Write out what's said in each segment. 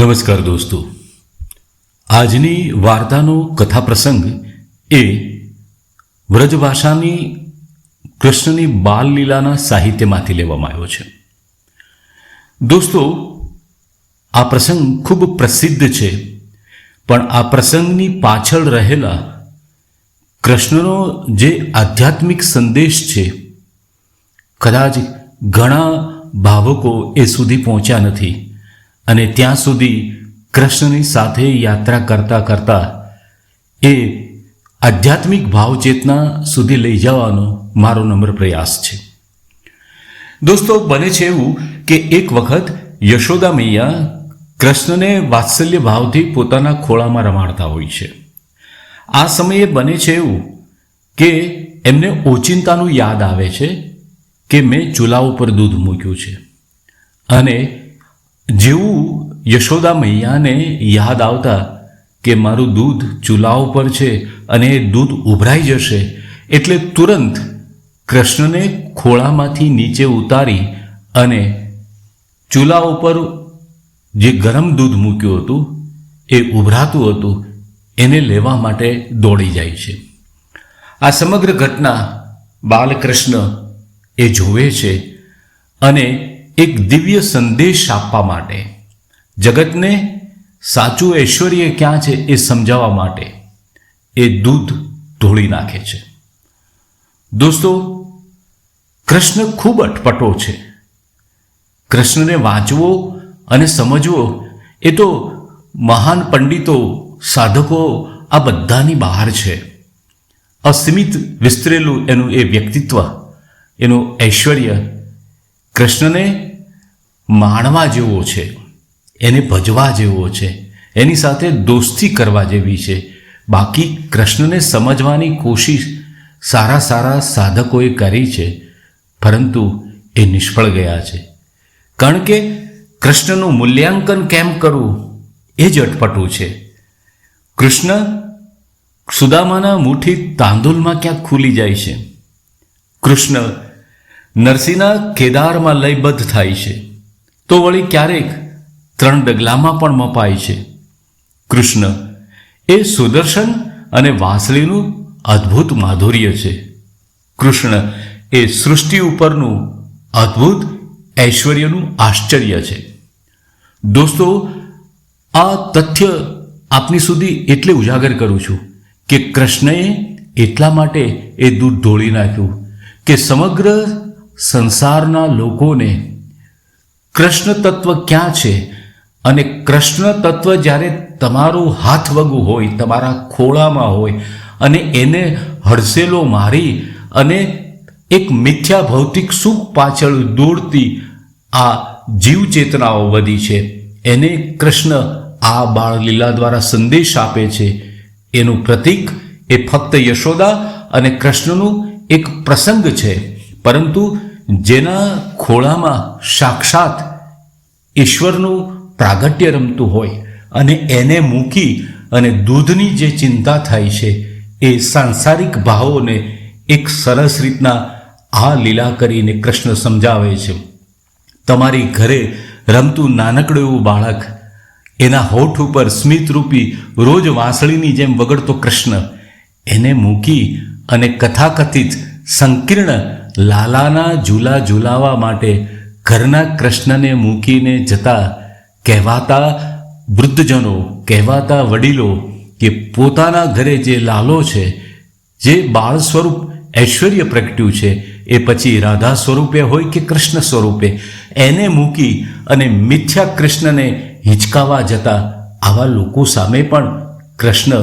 નમસ્કાર દોસ્તો. આજની વાર્તાનો કથા પ્રસંગ એ વ્રજભાષાની કૃષ્ણની બાલલીલાના સાહિત્યમાંથી લેવામાં આવ્યો છે. દોસ્તો, આ પ્રસંગ ખૂબ પ્રસિદ્ધ છે, પણ આ પ્રસંગની પાછળ રહેલા કૃષ્ણનો જે આધ્યાત્મિક સંદેશ છે, કદાચ ઘણા ભાવકો એ સુધી પહોંચ્યા નથી. અને ત્યાં સુધી કૃષ્ણની સાથે યાત્રા કરતા કરતા એ આધ્યાત્મિક ભાવચેતના સુધી લઈ જવાનો મારો નમ્ર પ્રયાસ છે. દોસ્તો, બને છે એવું કે એક વખત યશોદા મૈયા કૃષ્ણને વાત્સલ્ય ભાવથી પોતાના ખોળામાં રમાડતા હોય છે. આ સમયે બને છે એવું કે એમને ઓચિંતાનું યાદ આવે છે કે મેં ચૂલા ઉપર દૂધ મૂક્યું છે. અને જેવું યશોદા મૈયાને યાદ આવતા કે મારું દૂધ ચૂલા ઉપર છે અને એ દૂધ ઉભરાઈ જશે, એટલે તુરંત કૃષ્ણને ખોળામાંથી નીચે ઉતારી અને ચૂલા ઉપર જે ગરમ દૂધ મૂક્યું હતું, એ ઉભરાતું હતું, એને લેવા માટે દોડી જાય છે. આ સમગ્ર ઘટના બાલકૃષ્ણ એ જોવે છે અને એક દિવ્ય સંદેશ આપવા માટે. જગતને સાચું ઐશ્વર્ય ક્યાં છે એ સમજાવવા માટે એ દૂધ ઢોળી નાખે છે. દોસ્તો, કૃષ્ણ ખૂબ અટપટો છે. કૃષ્ણને વાંચવો અને સમજવો એ તો મહાન પંડિતો, સાધકો આ બધાની બહાર છે. અસીમિત વિસ્તરેલું એનું એ વ્યક્તિત્વ, એનું ઐશ્વર્ય કૃષ્ણને માણવા જેવો છે, એને ભજવા જેવો છે, એની સાથે દોસ્તી કરવા જેવી છે. બાકી કૃષ્ણને સમજવાની કોશિશ સારા સારા સાધકોએ કરી છે, પરંતુ એ નિષ્ફળ ગયા છે. કારણ કે કૃષ્ણનું મૂલ્યાંકન કેમ કરવું એ જ અટપટું છે. કૃષ્ણ સુદામાના મુઠ્ઠી તાંદુલમાં ક્યાંક ખુલી જાય છે. કૃષ્ણ નરસિંહના કેદારમાં લયબદ્ધ થાય છે. તો વળી ક્યારેક ત્રણ ડગલામાં પણ મપાય છે. કૃષ્ણ, એ સુદર્શન અને વાંસળીનું અદ્ભુત માધુર્ય છે. કૃષ્ણ, એ સૃષ્ટિ ઉપરનું અદ્ભુત ઐશ્વર્યનું આશ્ચર્ય છે. દોસ્તો, આ તથ્ય આપની સુધી એટલે ઉજાગર કરું છું કે કૃષ્ણએ એટલા માટે એ દૂધ ઢોળી નાખ્યું કે સમગ્ર સંસારના લોકોને કૃષ્ણ તત્વ ક્યાં છે? અને કૃષ્ણ તત્વ જ્યારે તમારું હાથ વગું હોય, તમારા ખોળામાં હોય, અને એને હડસેલો મારી અને એક મિથ્યા ભૌતિક સુખ પાછળ દોડતી આ જીવ ચેતનાઓ વધી છે, એને કૃષ્ણ આ બાળ લીલા દ્વારા સંદેશ આપે છે. એનું પ્રતીક એ ફક્ત યશોદા અને કૃષ્ણનું એક પ્રસંગ છે. પરંતુ જેના ખોળામાં સાક્ષાત ઈશ્વરનું પ્રાગટ્ય રમતું હોય અને એને મૂકી અને દૂધની જે ચિંતા થાય છે, એ સાંસારિક ભાવોને એક સરસ રીતના આ લીલા કરીને કૃષ્ણ સમજાવે છે. તમારી ઘરે રમતું નાનકડું એવું બાળક, એના હોઠ ઉપર સ્મિતરૂપી રોજ વાંસળીની જેમ વગડતો કૃષ્ણ, એને મૂકી અને કથાકથિત સંકીર્ણ લાલાના ઝૂલા ઝૂલાવા માટે ઘરના કૃષ્ણને મૂકીને જતા કહેવાતા વૃદ્ધજનો, કહેવાતા વડીલો કે પોતાના ઘરે જે લાલો છે, જે બાળ સ્વરૂપ ઐશ્વર્ય પ્રગટ્યું છે, એ પછી રાધા સ્વરૂપે હોય કે કૃષ્ણ સ્વરૂપે, એને મૂકી અને મિથ્યા કૃષ્ણને હિંચકાવા જતા આવા લોકો સામે પણ કૃષ્ણ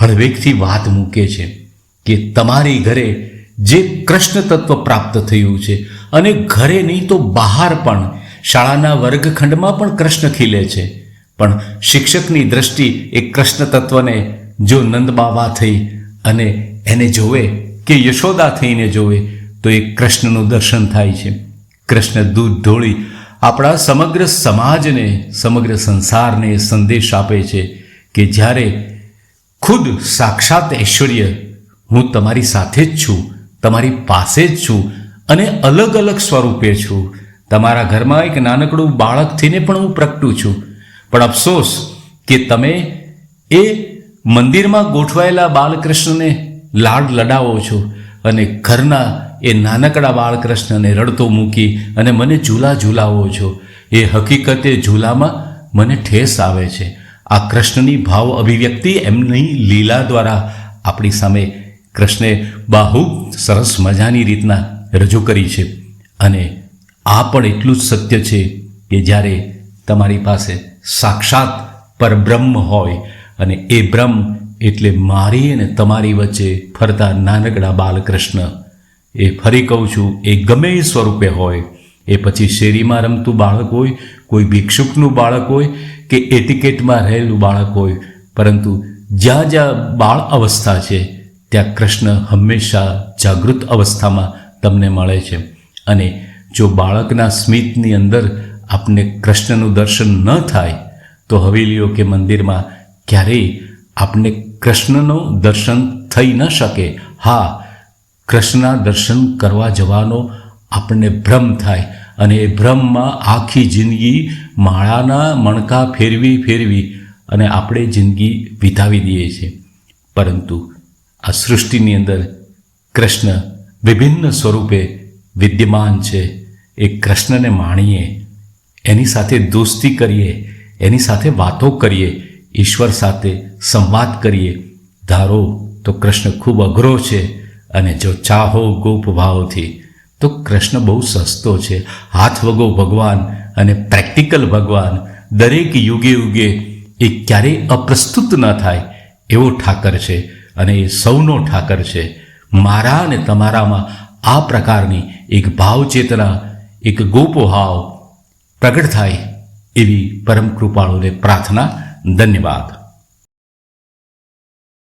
હળવેકથી વાત મૂકે છે કે તમારી ઘરે જે કૃષ્ણ તત્વ પ્રાપ્ત થયું છે. અને ઘરે નહીં તો બહાર પણ, શાળાના વર્ગખંડમાં પણ કૃષ્ણ ખીલે છે. પણ શિક્ષકની દ્રષ્ટિ એ કૃષ્ણ તત્વને જો નંદબાવા થઈ અને એને જોવે કે યશોદા થઈને જોવે, તો એ કૃષ્ણનું દર્શન થાય છે. કૃષ્ણ દૂધ ઢોળી આપણા સમગ્ર સમાજને, સમગ્ર સંસારને સંદેશ આપે છે કે જ્યારે ખુદ સાક્ષાત ઐશ્વર્ય હું તમારી સાથે જ છું તમારી પાસે જ છું અને અલગ અલગ સ્વરૂપે છું. તમારા ઘરમાં એક નાનકડું બાળક થઈને પણ હું પ્રગટું છું. પણ અફસોસ કે તમે એ મંદિરમાં ગોઠવાયેલા બાલકૃષ્ણને લાડ લડાવો છો અને ઘરના એ નાનકડા બાળકૃષ્ણને રડતો મૂકી અને મને ઝૂલા ઝૂલાવો છો. એ હકીકતે ઝૂલામાં મને ઠેસ આવે છે. આ કૃષ્ણની ભાવ અભિવ્યક્તિ એમની લીલા દ્વારા આપણી સામે કૃષ્ણે બહુ સરસ મજાની રીતના રજૂ કરી છે. અને આ પણ એટલું જ સત્ય છે કે જ્યારે તમારી પાસે સાક્ષાત પરબ્રહ્મ હોય અને એ બ્રહ્મ એટલે મારી અને તમારી વચ્ચે ફરતા નાનકડા બાલકૃષ્ણ, એ ફરી કહું છું, એ ગમે એ સ્વરૂપે હોય, એ પછી શેરીમાં રમતું બાળક હોય, કોઈ ભિક્ષુકનું બાળક હોય કે એટિકેટમાં રહેલું બાળક હોય, પરંતુ જ્યાં જ્યાં બાળ અવસ્થા છે ત્યાં કૃષ્ણ હંમેશા જાગૃત અવસ્થામાં તમને મળે છે. અને જો બાળકના સ્મિતની અંદર આપને કૃષ્ણનું દર્શન ન થાય, તો હવેલીઓ કે મંદિરમાં ક્યારેય આપને કૃષ્ણનું દર્શન થઈ ન શકે. હા, કૃષ્ણના દર્શન કરવા જવાનો આપણને ભ્રમ થાય અને એ ભ્રમમાં આખી જિંદગી માળાના મણકા ફેરવી ફેરવી અને આપણે જિંદગી વિતાવી દઈએ છીએ. પરંતુ આ સૃષ્ટિની અંદર કૃષ્ણ વિભિન્ન સ્વરૂપે વિદ્યમાન છે. એ કૃષ્ણને માણીએ, એની સાથે દોસ્તી કરીએ, એની સાથે વાતો કરીએ, ઈશ્વર સાથે સંવાદ કરીએ. ધારો તો કૃષ્ણ ખૂબ અઘરો છે અને જો ચાહો ગોપ ભાવથી, તો કૃષ્ણ બહુ સસ્તો છે. હાથ વગો ભગવાન અને પ્રેક્ટિકલ ભગવાન. દરેક યુગે યુગે એ ક્યારેય અપ્રસ્તુત ન થાય એવો ઠાકર છે. અને એ સૌનો ઠાકર છે. મારા અને તમારામાં આ પ્રકારની એક ભાવચેતના, એક ગોપોહાવ પ્રગટ થાય એવી પરમ કૃપાળુને પ્રાર્થના. ધન્યવાદ.